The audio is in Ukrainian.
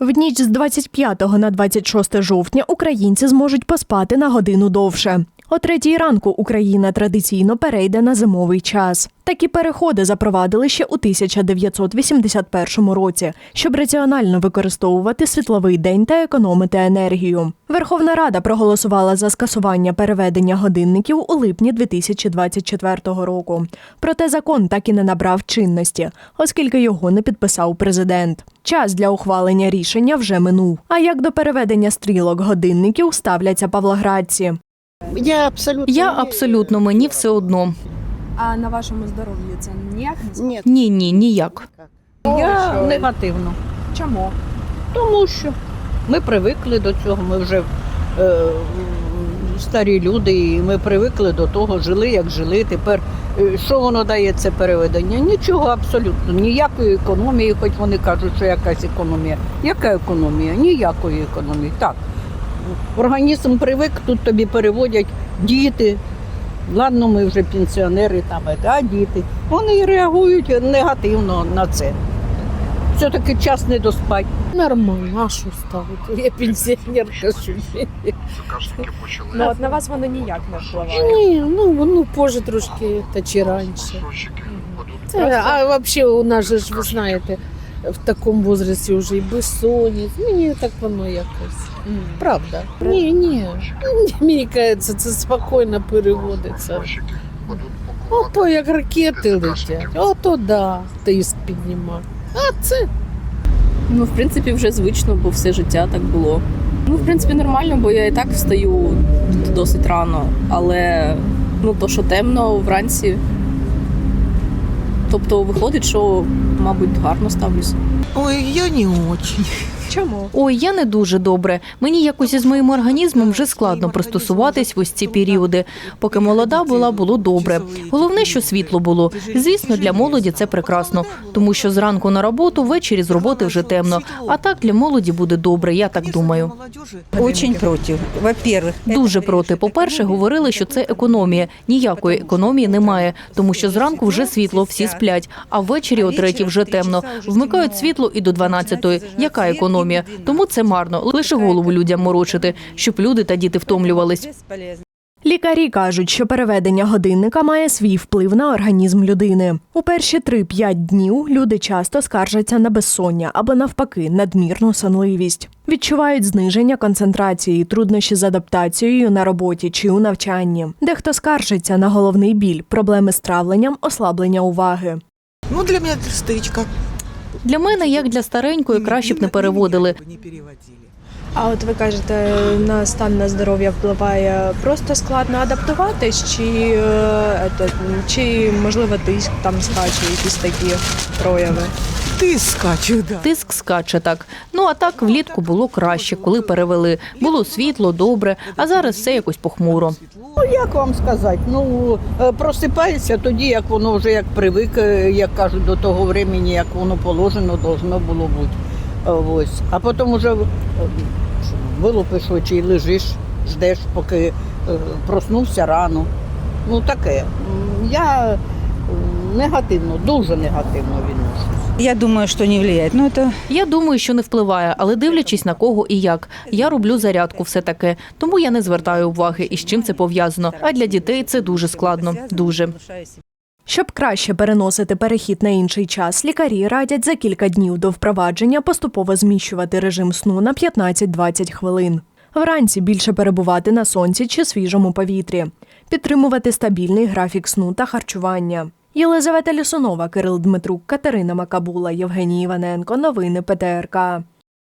В ніч з 25 на 26 жовтня українці зможуть поспати на годину довше. О третій ранку Україна традиційно перейде на зимовий час. Такі переходи запровадили ще у 1981 році, щоб раціонально використовувати світловий день та економити енергію. Верховна Рада проголосувала за скасування переведення годинників у липні 2024 року. Проте закон так і не набрав чинності, оскільки його не підписав президент. Час для ухвалення рішення вже минув. А як до переведення стрілок годинників ставляться павлоградці? Я абсолютно Я абсолютно мені все одно. А на вашому здоров'ю це ніяк не Ні. Ні, ні, ніяк. Я негативно, Чому? тому що ми привикли до цього. Ми вже е, старі люди, і ми привикли до того, жили як жили. Тепер е, що воно дає це переведення? Нічого абсолютно, ніякої економії, хоч вони кажуть, що якась економія. Яка економія? Ніякої економії. Так. Організм привик, тут тобі переводять діти. Ладно, ми вже пенсіонери, там, а діти. Вони реагують негативно на це. Все-таки час не доспать. Нормально, а що ставити? Я пенсіонерка. що. Ну от на вас воно ніяк не впливає. Ні, ну, ну позже трошки та чи раніше. Це, а взагалі у нас же ж, ви знаєте, в такому возрасті вже і безсонність. Мені так воно якось. Правда. Ні, ні. Мені кажеться, це спокійно переводиться. Ото як ракети летять. Ото да, тиск піднімає. А це Ну, в принципі, вже звично, бо все життя так було. Ну, в принципі, нормально, бо я і так встаю досить рано, але ну, то, що темно вранці. Тобто виходить, що, мабуть, гарно ставлюся. Ой, я не очень. Чому? Ой, я не дуже добре. Мені якось із моїм організмом вже складно пристосуватись в ось ці періоди. Поки молода була, було добре. Головне, що світло було. Звісно, для молоді це прекрасно, тому що зранку на роботу, ввечері з роботи вже темно. А так для молоді буде добре, я так думаю. Очень против. Во-первых, Дуже проти. По-перше, говорили, що це економія. Ніякої економії немає, тому що зранку вже світло, всі сплять, а ввечері о третій вже темно. Вмикають світло і до 12-ї. Яка економія? Тому це марно. Лише голову людям морочити, щоб люди та діти втомлювались. Лікарі кажуть, що переведення годинника має свій вплив на організм людини. У перші 3-5 днів люди часто скаржаться на безсоння або навпаки надмірну сонливість. Відчувають зниження концентрації, труднощі з адаптацією на роботі чи у навчанні. Дехто скаржиться на головний біль, проблеми з травленням, ослаблення уваги. Ну, для меня это стычка. Для мене, як для старенької, краще б не переводили. А от ви кажете, на стан на здоров'я впливає просто складно адаптуватись, чи, е, чи можливо тиск там скаче, якісь такі прояви? Ты скачу, да. Тиск скаче так. Ну а так влітку було краще, коли перевели. Було світло, добре, а зараз все якось похмуро. Ну як вам сказати? Ну е, просипається тоді, як воно вже як привик, е, як кажуть, до того времени, як воно положено, должно було бути. Е, Ось. А потім вже вилупиш очі і лежиш, ждеш, поки проснувся рано. Ну таке. Я негативно, дуже негативно відношусь. Я думаю, что не влияет. Ну, это Я думаю, що не впливає, але дивлячись на кого і як. Я роблю зарядку, все таке. Тому я не звертаю уваги, і з чим це пов'язано. А для дітей це дуже складно. Дуже. Щоб краще переносити перехід на інший час, лікарі радять за кілька днів до впровадження поступово зміщувати режим сну на 15-20 хвилин. Вранці більше перебувати на сонці чи свіжому повітрі, підтримувати стабільний графік сну та харчування. Єлизавета Лісунова, Кирил Дмитрук, Катерина Макабула, Євгеній Іваненко. Новини ПТРК.